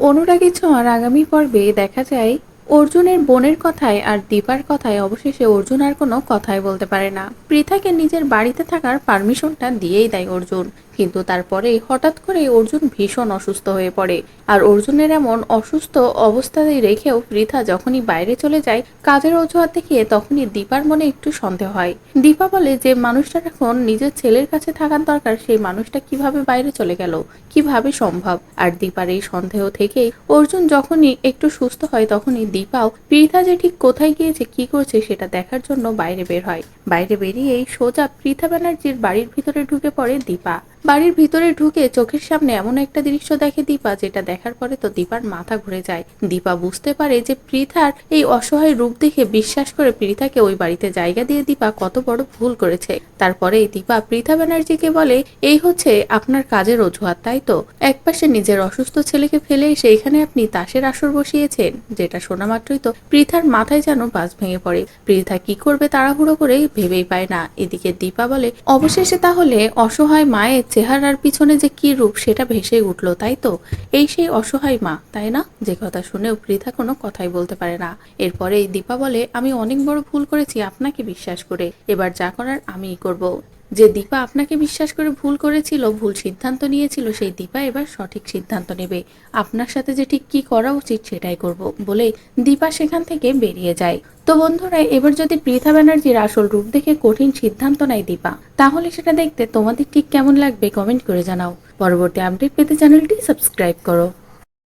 অনুরাগী ছোঁয়ার আগামী পর্বে দেখা যায় অর্জুনের বোনের কথায় আর দীপার কথায় অবশেষে অর্জুন আর কোনো কথাই বলতে পারে না। পৃথাকে নিজের বাড়িতে থাকার পারমিশনটা দিয়েই দেয় অর্জুন। কিন্তু তারপরে হঠাৎ করে অর্জুন ভীষণ অসুস্থ হয়ে পড়ে। আর অর্জুনের এমন অসুস্থ অবস্থায় রেখেও পৃথা যখনই বাইরে চলে যায়, কাজের অজুহাত দেখিয়ে তখনই দীপার মনে একটু সন্দেহ হয়। দীপা বলে, যে মানুষটার এখন নিজের ছেলের কাছে থাকার দরকার, সেই মানুষটা কীভাবে বাইরে চলে গেল? কীভাবে সম্ভব? আর দীপার এই সন্দেহ থেকেই অর্জুন যখনই একটু সুস্থ হয়, তখনই দীপাও পৃথা যে ঠিক কোথায় গিয়েছে, কি করছে সেটা দেখার জন্য বাইরে বের হয়। বাইরে বেরিয়েই সোজা পৃথা ব্যানার্জির বাড়ির ভিতরে ঢুকে পড়ে দীপা। বাড়ির ভিতরে ঢুকে চোখের সামনে এমন একটা দৃশ্য দেখে দীপা, যেটা দেখার পরে তো দীপার মাথা ঘুরে যায়। দীপা বুঝতে পারে যে পৃথার এই অসহায় রূপ দেখে বিশ্বাস করে পৃথাকে ওই বাড়িতে জায়গা দিয়ে দীপা কত বড় ভুল করেছে। তারপরে দীপা, পৃথা ব্যানার্জিকে বলে, এই হচ্ছে আপনার কাজের অজুহাত, তাই তো? একপাশে নিজের অসুস্থ ছেলেকে ফেলে এসে এখানে আপনি তাসের আসর বসিয়েছেন? যেটা শোনা মাত্রই তো পৃথার মাথায় যেন বাস ভেঙে পড়ে। পৃথা কি করবে তাড়াহুড়ো করে ভেবেই পায় না। এদিকে দীপা বলে, অবশেষে তাহলে অসহায় মায়ের চেহারার পিছনে যে কি রূপ সেটা ভেসে উঠল, তাই তো? এই সেই অসহায় মা, তাই না? যে কথা শুনেও পৃথা কোনো কথাই বলতে পারে না। এরপরে দীপা বলে, আমি অনেক বড় ভুল করেছি, আপনাকে বিশ্বাস করে। এবার যা করার আমিই করব। যে দীপা আপনাকে বিশ্বাস করে ভুল করেছিল, ভুল সিদ্ধান্ত নিয়েছিল, সেই দীপা এবার সঠিক সিদ্ধান্ত নেবে। আপনার সাথে যে ঠিক কি করা উচিত সেটাই করব বলে দীপা সেখান থেকে বেরিয়ে যায়। তো বন্ধুরা, এবার যদি পৃথা ব্যানার্জির আসল রূপ দেখে কঠিন সিদ্ধান্ত নেয় দীপা, তাহলে সেটা দেখতে তোমাদের ঠিক কেমন লাগবে কমেন্ট করে জানাও। পরবর্তী আপডেট পেতে চ্যানেলটি সাবস্ক্রাইব করো।